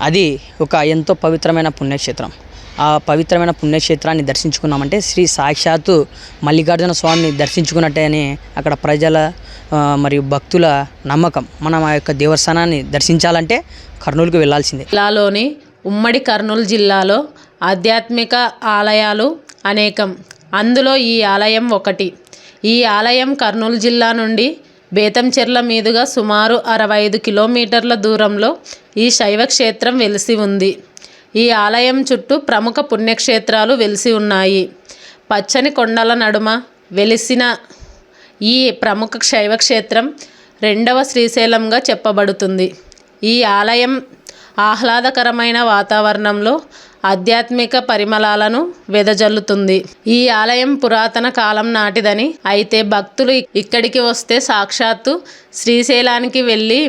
అది ఒక ఎంతో పవిత్రమైన పుణ్యక్షేత్రం. ఆ పవిత్రమైన పుణ్యక్షేత్రాన్ని దర్శించుకున్నామంటే శ్రీ సాక్షాత్తు మల్లికార్జున స్వామిని దర్శించుకున్నట్టే అని అక్కడ ప్రజల మరియు భక్తుల నమ్మకం. మనం ఆ యొక్క దేవస్థానాన్ని దర్శించాలంటే కర్నూలుకు వెళ్ళాల్సిందే జిల్లాలోని ఉమ్మడి కర్నూలు జిల్లాలో ఆధ్యాత్మిక ఆలయాలు అనేకం. అందులో ఈ ఆలయం ఒకటి. ఈ ఆలయం కర్నూలు జిల్లా నుండి బేతంచెర్ల మీదుగా సుమారు అరవై ఐదు కిలోమీటర్ల దూరంలో ఈ శైవ క్షేత్రం వెలిసి ఉంది. ఈ ఆలయం చుట్టూ ప్రముఖ పుణ్యక్షేత్రాలు వెలిసి ఉన్నాయి. పచ్చని కొండల నడుమ వెలిసిన ఈ ప్రముఖ శైవక్షేత్రం రెండవ శ్రీశైలంగా చెప్పబడుతుంది. ఈ ఆలయం ఆహ్లాదకరమైన వాతావరణంలో ఆధ్యాత్మిక పరిమళాలను వెదజల్లుతుంది. ఈ ఆలయం పురాతన కాలం నాటిదని అయితే భక్తులు ఇక్కడికి వస్తే సాక్షాత్తు శ్రీశైలానికి వెళ్ళి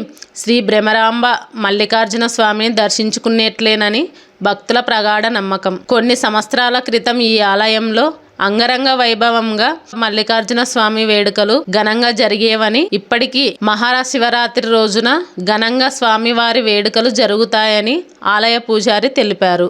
శ్రీ భ్రమరాంబ మల్లికార్జున స్వామిని దర్శించుకునేట్లేనని భక్తుల ప్రగాఢ నమ్మకం. కొన్ని సంవత్సరాల క్రితం ఈ ఆలయంలో అంగరంగ వైభవంగా మల్లికార్జున స్వామి వేడుకలు ఘనంగా జరిగేవని ఇప్పటికీ మహాశివరాత్రి రోజున ఘనంగా స్వామివారి వేడుకలు జరుగుతాయని ఆలయ పూజారి తెలిపారు.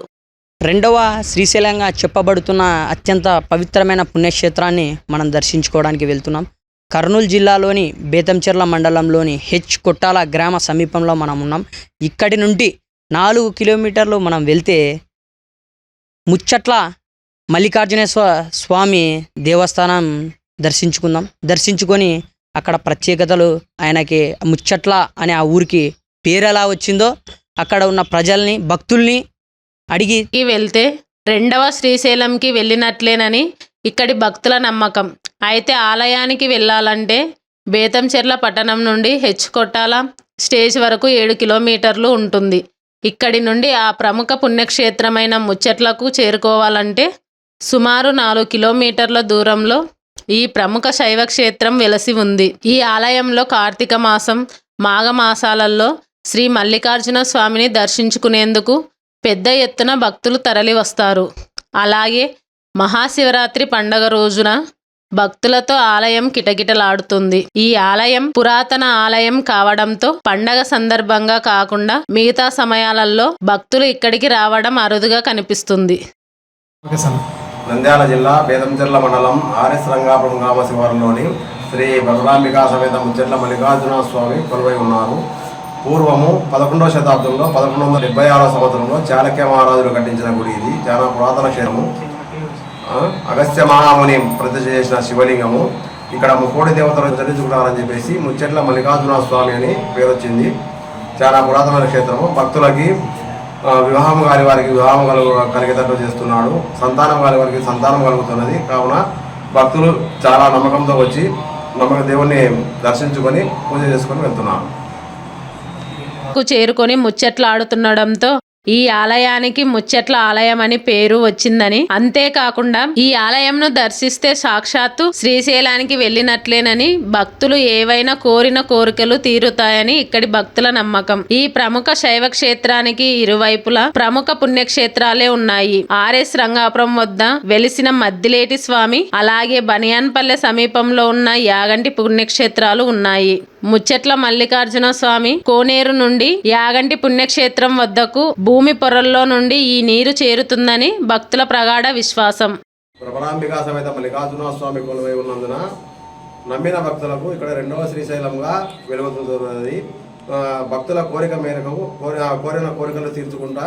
రెండవ శ్రీశైలంగా చెప్పబడుతున్న అత్యంత పవిత్రమైన పుణ్యక్షేత్రాన్ని మనం దర్శించుకోవడానికి వెళ్తున్నాం. కర్నూలు జిల్లాలోని బేతంచెర్ల మండలంలోని హెచ్ కొట్టాల గ్రామ సమీపంలో మనం ఉన్నాం. ఇక్కడి నుండి నాలుగు కిలోమీటర్లు మనం వెళ్తే ముచ్చట్ల మల్లికార్జునేశ్వర స్వామి దేవస్థానం దర్శించుకుందాం. దర్శించుకొని అక్కడ ప్రత్యేకతలు ఆయనకి ముచ్చట్ల అనే ఆ ఊరికి పేరు ఎలా వచ్చిందో అక్కడ ఉన్న ప్రజల్ని భక్తుల్ని అడిగి వెళ్తే రెండవ శ్రీశైలంకి వెళ్ళినట్లేనని ఇక్కడి భక్తుల నమ్మకం. అయితే ఆలయానికి వెళ్ళాలంటే బేతంచెర్ల పట్టణం నుండి హెచ్ కొట్టాల స్టేజ్ వరకు ఏడు కిలోమీటర్లు ఉంటుంది. ఇక్కడి నుండి ఆ ప్రముఖ పుణ్యక్షేత్రమైన ముచ్చట్లకు చేరుకోవాలంటే సుమారు నాలుగు కిలోమీటర్ల దూరంలో ఈ ప్రముఖ శైవ క్షేత్రం వెలసి ఉంది. ఈ ఆలయంలో కార్తీక మాసం మాఘమాసాలలో శ్రీ మల్లికార్జున స్వామిని దర్శించుకునేందుకు పెద్ద ఎత్తున భక్తులు తరలివస్తారు అలాగే మహాశివరాత్రి పండగ రోజున భక్తులతో ఆలయం కిటకిటలాడుతుంది. ఈ ఆలయం పురాతన ఆలయం కావడంతో పండగ సందర్భంగా కాకుండా మిగతా సమయాలలో భక్తులు ఇక్కడికి రావడం అరుదుగా కనిపిస్తుంది. నంద్యాల జిల్లా బేదంచెర్ల మండలం ఆర్ఎస్ రంగాపురం గ్రామ శివారులోని శ్రీ బలరాంబికా సమేత ముచ్చెర్ల మల్లికార్జున స్వామి కొలువై ఉన్నారు. పూర్వము పదకొండవ శతాబ్దంలో పదకొండు వందల డెబ్బై ఆరో సంవత్సరంలో చాళక్య మహారాజులు కట్టించిన గుడి ఇది. చాలా పురాతన క్షేత్రము. అగస్త్య మహాముని ప్రతిష్ఠ చేసిన శివలింగము. ఇక్కడ ముక్కోడి దేవతలు చరించుకుంటారని చెప్పేసి ముచ్చెట్ల మల్లికార్జున స్వామి అని పేరు వచ్చింది చాలా పురాతనమైన క్షేత్రము. భక్తులకి వివాహం కాని వారికి వివాహం కలుగు కలిగేటట్లు చేస్తున్నాడు. సంతానం కాని వారికి సంతానం కలుగుతున్నది. కావున భక్తులు చాలా నమ్మకంతో వచ్చి నమ్మక దేవుణ్ణి దర్శించుకొని పూజ చేసుకొని వెళ్తున్నారు. కు చేరుకొని ముచ్చట్లాడుతుండడంతో ఈ ఆలయానికి ముచ్చట్ల ఆలయం అని పేరు వచ్చిందని. అంతేకాకుండా ఈ ఆలయంను దర్శిస్తే సాక్షాత్తు శ్రీశైలానికి వెళ్ళినట్లేనని భక్తులు ఏవైనా కోరిన కోరికలు తీరుతాయని ఇక్కడి భక్తుల నమ్మకం. ఈ ప్రముఖ శైవ క్షేత్రానికి ఇరువైపులా ప్రముఖ పుణ్యక్షేత్రాలే ఉన్నాయి. ఆర్ఎస్ రంగాపురం వద్ద వెలిసిన మద్దిలేటి స్వామి అలాగే బనియాన్పల్లె సమీపంలో ఉన్న యాగంటి పుణ్యక్షేత్రాలు ఉన్నాయి. ముచ్చట్ల మల్లికార్జున స్వామి కోనేరు నుండి యాగంటి పుణ్యక్షేత్రం వద్దకు భూమి పొరల్లో నుండి ఈ నీరు చేరుతుందని భక్తుల ప్రగాఢ విశ్వాసం. ప్రభరాంబికా సమేత మల్లికార్జున స్వామి కొలువై ఉన్నందున నమ్మిన భక్తులకు ఇక్కడ రెండవ శ్రీశైలంగా వెలుగుతున్నది భక్తుల కోరిక మేరకు కోరి కోరిన కోరికలు తీర్చుకుంటా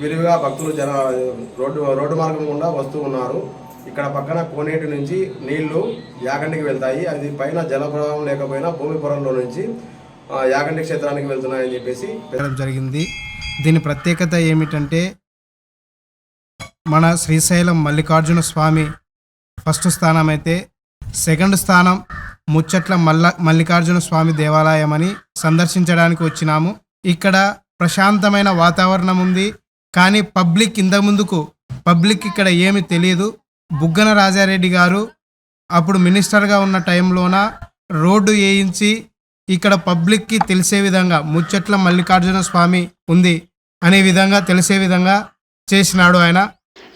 విరివిగా భక్తులు జన రోడ్డు రోడ్డు మార్గం గుండా వస్తూ ఉన్నారు. ఇక్కడ పక్కన కోనేటి నుంచి నీళ్ళు యాగంటికి వెళ్తాయి. అది పైన జలప్రవాహం లేకపోయినా భూమి పొరంలో నుంచి యాగంటి క్షేత్రానికి వెళ్తున్నాయని చెప్పేసి జరిగింది. దీని ప్రత్యేకత ఏమిటంటే మన శ్రీశైలం మల్లికార్జున స్వామి ఫస్ట్ స్థానం అయితే సెకండ్ స్థానం ముచ్చట్ల మల్ల మల్లికార్జున స్వామి దేవాలయం అని సందర్శించడానికి వచ్చినాము. ఇక్కడ ప్రశాంతమైన వాతావరణం ఉంది. కానీ పబ్లిక్ ఇంత ముందుకు పబ్లిక్ ఇక్కడ ఏమి తెలియదు. బుగ్గన రాజారెడ్డి గారు అప్పుడు మినిస్టర్గా ఉన్న టైంలోన రోడ్డు వేయించి ఇక్కడ పబ్లిక్కి తెలిసే విధంగా ముచ్చట్ల మల్లికార్జున స్వామి ఉంది అనే విధంగా తెలిసే విధంగా చేసినాడు ఆయన.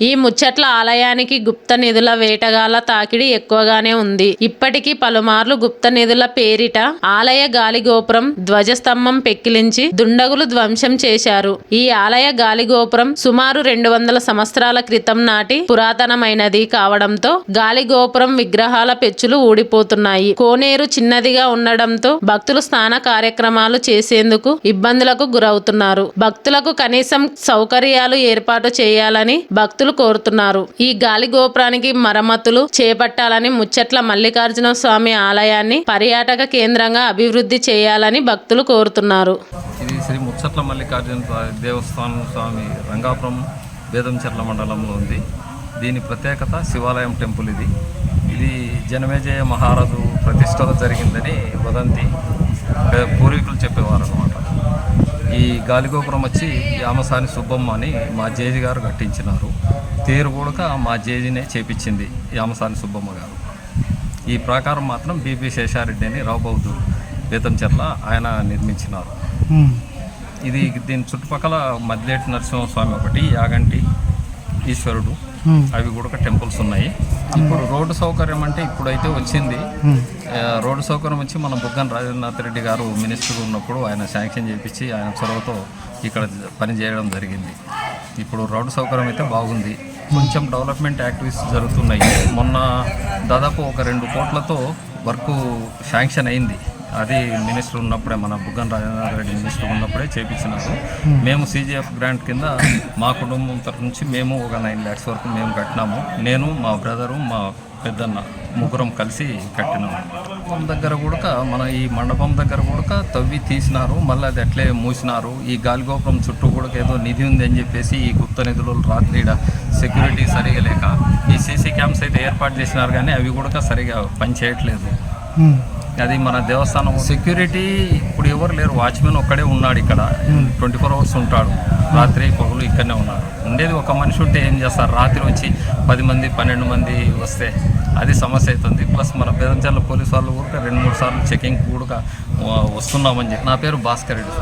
ఈ ముచ్చట్ల ఆలయానికి గుప్త నిధుల వేటగాళ్ళ తాకిడి ఎక్కువగానే ఉంది. ఇప్పటికీ పలుమార్లు గుప్త నిధుల పేరిట ఆలయ గాలిగోపురం ధ్వజస్తంభం పెక్కిలించి దుండగులు ధ్వంసం చేశారు. ఈ ఆలయ గాలిగోపురం సుమారు రెండు వందల సంవత్సరాల క్రితం నాటి పురాతనమైనది కావడంతో గాలిగోపురం విగ్రహాల పెచ్చులు ఊడిపోతున్నాయి. కోనేరు చిన్నదిగా ఉండడంతో భక్తులు స్నాన కార్యక్రమాలు చేసేందుకు ఇబ్బందులకు గురవుతున్నారు. భక్తులకు కనీసం సౌకర్యాలు ఏర్పాటు చేయాలని భక్తులు కోరుతున్నారు. ఈ గాలి గోపురానికి మరమ్మతులు చేపట్టాలని ముచ్చట్ల మల్లికార్జున స్వామి ఆలయాన్ని పర్యాటక కేంద్రంగా అభివృద్ధి చేయాలని భక్తులు కోరుతున్నారు. ఇది శ్రీ ముచ్చట్ల మల్లికార్జున స్వామి దేవస్థానం స్వామి రంగాపురం వేదంచెర్ల మండలంలో ఉంది. దీని ప్రత్యేకత శివాలయం టెంపుల్ ఇది. ఇది జనమేజయ మహారాజు ప్రతిష్టత జరిగిందని వదంతి పూర్వీకులు చెప్పేవారు అనమాట ఈ గాలిగోపురం వచ్చి యామసాని సుబ్బమ్మ అని మా జేజి గారు కట్టించినారు. తేరు కూడా మా జేజినే చేపించింది యామసాని సుబ్బమ్మ గారు. ఈ ప్రాకారం మాత్రం బీబీ శేషారెడ్డి అని రావుబౌద్ధు బేతంచెర్ల ఆయన నిర్మించినారు. ఇది దీని చుట్టుపక్కల మద్లేటి నరసింహస్వామి ఒకటి యాగంటి ఈశ్వరుడు. అవి కూడా టెంపుల్స్ ఉన్నాయి. ఇప్పుడు రోడ్డు సౌకర్యం అంటే ఇప్పుడైతే వచ్చింది. రోడ్డు సౌకర్యం వచ్చి మన బుగ్గన రాజేంద్రనాథ్ రెడ్డి గారు మినిస్టర్ ఉన్నప్పుడు ఆయన శాంక్షన్ చేపించి ఆయన చొరవతో ఇక్కడ పని చేయడం జరిగింది. ఇప్పుడు రోడ్డు సౌకర్యం అయితే బాగుంది. కొంచెం డెవలప్మెంట్ యాక్టివిటీస్ జరుగుతున్నాయి. మొన్న దాదాపు ఒక రెండు కోట్లతో వర్క్ శాంక్షన్ అయింది. అది మినిస్టర్ ఉన్నప్పుడే మన బుగ్గన రాజేంద్ర రెడ్డి మినిస్టర్ ఉన్నప్పుడే చేపించినారు. మేము సీజీఎఫ్ గ్రాంట్ కింద మా కుటుంబం తరఫు నుంచి మేము ఒక నైన్ ల్యాక్స్ వరకు మేము కట్టినాము. నేను మా బ్రదరు మా పెద్దన్న ముగ్గురం కలిసి కట్టినాము మండపం దగ్గర కూడా మన ఈ మండపం దగ్గర కూడా తవ్వి తీసినారు. మళ్ళీ అది అట్లే మూసినారు. ఈ గాలిగోపురం చుట్టూ కూడా ఏదో నిధి ఉంది అని చెప్పేసి ఈ గుప్త నిధులు రాత్రి సెక్యూరిటీ సరిగా లేక ఈ సీసీ క్యామ్స్ అయితే ఏర్పాటు చేసినారు కానీ అవి కూడా సరిగా పని చేయట్లేదు. అది మన దేవస్థానం. సెక్యూరిటీ ఇప్పుడు ఎవరు లేరు. వాచ్మెన్ ఒక్కడే ఉన్నాడు ఇక్కడ. ట్వంటీ ఫోర్ అవర్స్ ఉంటాడు. రాత్రి పగులు ఇక్కడనే ఉన్నాడు ఉండేది. ఒక మనిషి ఉంటే ఏం చేస్తారు? రాత్రి వచ్చి పది మంది పన్నెండు మంది వస్తే అది సమస్య అవుతుంది. ప్లస్ మన బేదంచర్ల పోలీసు వాళ్ళు కూడా రెండు మూడు సార్లు చెకింగ్ కూడా వస్తున్నామని చెప్పి నా పేరు భాస్కర్ రెడ్డి